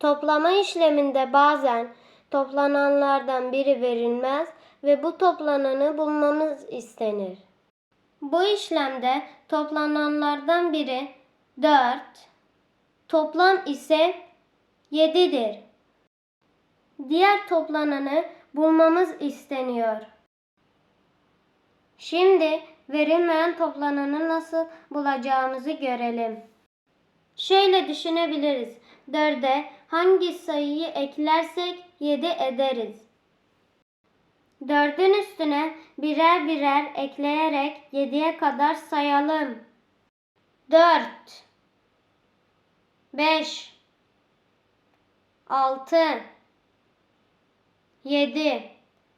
Toplama işleminde bazen toplananlardan biri verilmez ve bu toplananı bulmamız istenir. Bu işlemde toplananlardan biri 4, toplam ise 7'dir. Diğer toplananı bulmamız isteniyor. Şimdi verilmeyen toplananı nasıl bulacağımızı görelim. Şöyle düşünebiliriz. 4'e hangi sayıyı eklersek 7 ederiz. 4'ün üstüne birer birer ekleyerek 7'ye kadar sayalım. 4 5 6 7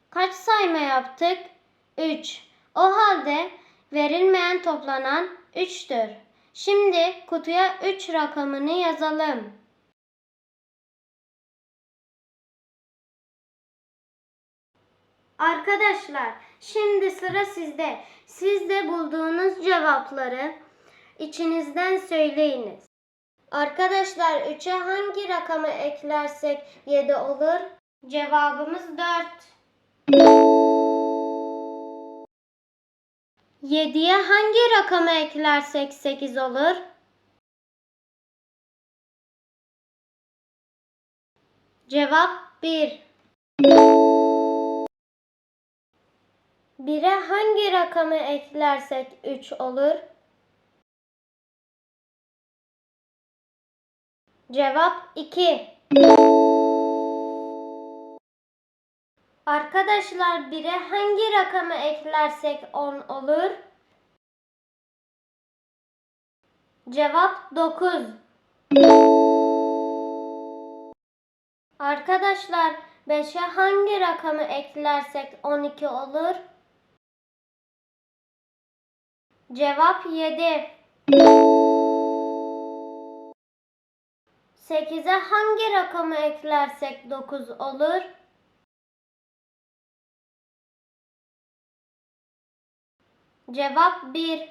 Kaç sayma yaptık? 3. O halde verilmeyen toplanan 3'tür. Şimdi kutuya 3 rakamını yazalım. Arkadaşlar, şimdi sıra sizde. Siz de bulduğunuz cevapları içinizden söyleyiniz. Arkadaşlar 3'e hangi rakamı eklersek 7 olur? Cevabımız 4. 7'ye hangi rakamı eklersek 8 olur? Cevap 1. 1'e hangi rakamı eklersek 3 olur? Cevap 2. Arkadaşlar 1'e hangi rakamı eklersek 10 olur? Cevap 9. Arkadaşlar 5'e hangi rakamı eklersek 12 olur? Cevap 7. 8'e hangi rakamı eklersek 9 olur? Cevap 1.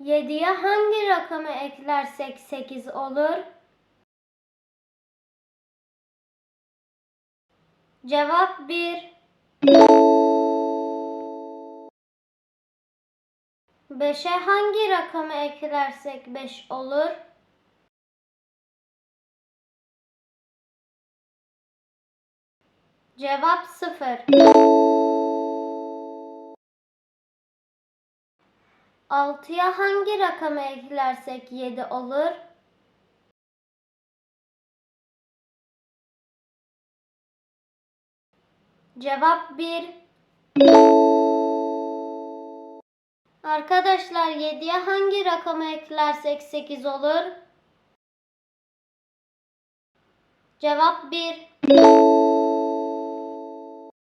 7'ye hangi rakamı eklersek 8 olur? Cevap 1. 5'e hangi rakamı eklersek 5 olur? Cevap 0. 6'ya hangi rakamı eklersek 7 olur? Cevap 1. Arkadaşlar 7'ye hangi rakamı eklersek 8 olur? Cevap 1.